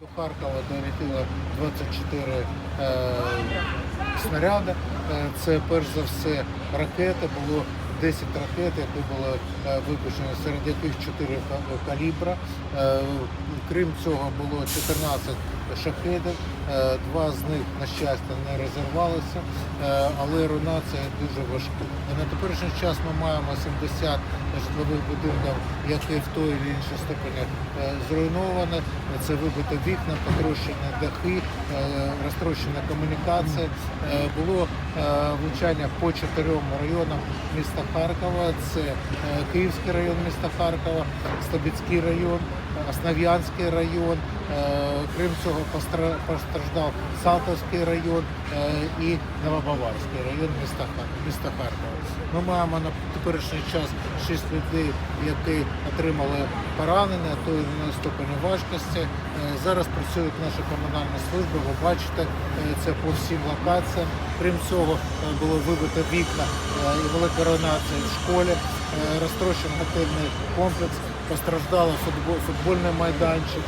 До Харкова долетіло 24 е, снаряди. Е, Це перш за все ракети. Було 10 ракет, які були е, випущені, серед яких 4 калібра. Е, Крім цього, було 14 шахедів. Е, Два з них, на щастя, не розірвалися, але руйнація дуже важка. На теперішній час ми маємо 70 житлових будинків, які в той чи іншій степені зруйновані. Це вибито вікна, потрощені дахи, розтрощена комунікація. Було влучання по чотирьом районам міста Харкова. Це е, Київський район міста Харкова, Слобідський район, Основ'янський район. Е, Крім цього, постраждав Салтовський район е, і Новобаварський район міста Харкова. Ми маємо на теперішній час шість людей, які отримали поранення, то на ступені важкості. Е, Зараз працюють наші комунальні служби. Ви бачите, це по всім локаціям. Крім цього, було вибито вікна і велика руйнація в школі, розтрощений готельний комплекс, постраждало футбол, футбольний майданчик.